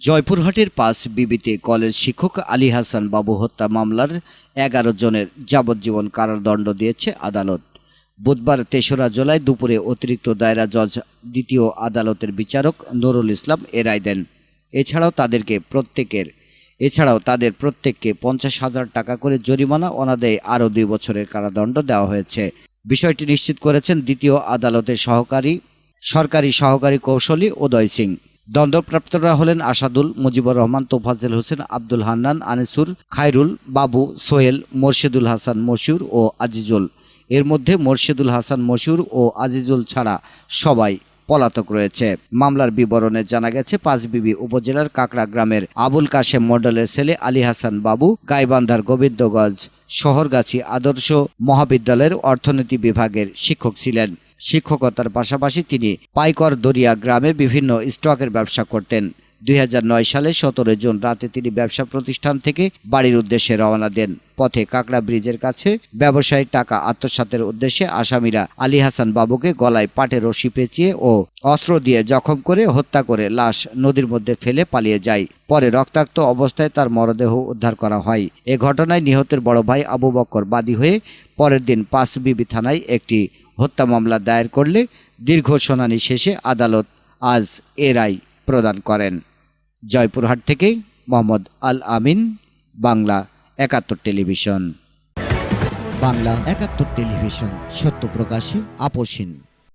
জয়পুরহাটের পাঁচ বিবিতে কলেজ শিক্ষক আলী হাসান বাবু হত্যা মামলার এগারো জনের যাবজ্জীবন কারাদণ্ড দিয়েছে আদালত। বুধবার তেসরা জুলাই দুপুরে অতিরিক্ত দায়রা জজ দ্বিতীয় আদালতের বিচারক নুরুল ইসলাম এ রায় দেন। এছাড়াও তাদেরকে প্রত্যেকের, এছাড়াও তাদের প্রত্যেককে পঞ্চাশ হাজার টাকা করে জরিমানা, অনাদায়ে আরও দুই বছরের কারাদণ্ড দেওয়া হয়েছে। বিষয়টি নিশ্চিত করেছেন দ্বিতীয় আদালতের সহকারী, সরকারি সহকারী কৌশলী উদয় সিং। দণ্ডপ্রাপ্তরা হলেন আসাদুল মুজিবুর রহমান তোফাজেল হোসেন, আব্দুল হান্নান, আনিসুর, খায়রুল, বাবু সোহেল, মোর্শেদুল হাসান মশিউর ও আজিজুল। এর মধ্যে মোর্শেদুল হাসান মশিউর ও আজিজুল ছাড়া সবাই পলাতক রয়েছে। মামলার বিবরণে জানা গেছে, পাঁচবিবি উপজেলার কাকড়া গ্রামের আবুল কাশেম মণ্ডলের ছেলে আলী হাসান বাবু, গাইবান্ধার গোবিন্দগঞ্জ শহরগাছি আদর্শ মহাবিদ্যালয়ের অর্থনীতি বিভাগের শিক্ষক ছিলেন। শিক্ষকতার পাশাপাশি তিনি পাইকর দরিয়া গ্রামে বিভিন্ন স্টকের ব্যবসা করতেন। দুই হাজার নয় সালে সতেরো জুন রাতে তিনি ব্যবসা প্রতিষ্ঠান থেকে বাড়ির উদ্দেশ্যে রওনা দেন। পথে কাকড়া ব্রিজের কাছে ব্যবসায়ী টাকা আত্মসাতের উদ্দেশ্যে আসামিরা আলী হাসান বাবুকে গলায় পাটে রশি পেঁচিয়ে ও অস্ত্র দিয়ে জখম করে হত্যা করে লাশ নদীর মধ্যে ফেলে পালিয়ে যায়। পরে রক্তাক্ত অবস্থায় তার মরদেহ উদ্ধার করা হয়। এ ঘটনায় নিহতের বড় ভাই আবু বক্কর বাদী হয়ে পরের দিন পাঁচবিবি থানায় একটি হত্যা মামলা দায়ের করলে দীর্ঘ শুনানি শেষে আদালত আজ এ রায় প্রদান করেন। জয়পুরহাট থেকে মোহাম্মদ আল আমিন বাংলা একাত্তর টেলিভিশন। বাংলা একাত্তর টেলিভিশন সত্য প্রকাশে আপোষহীন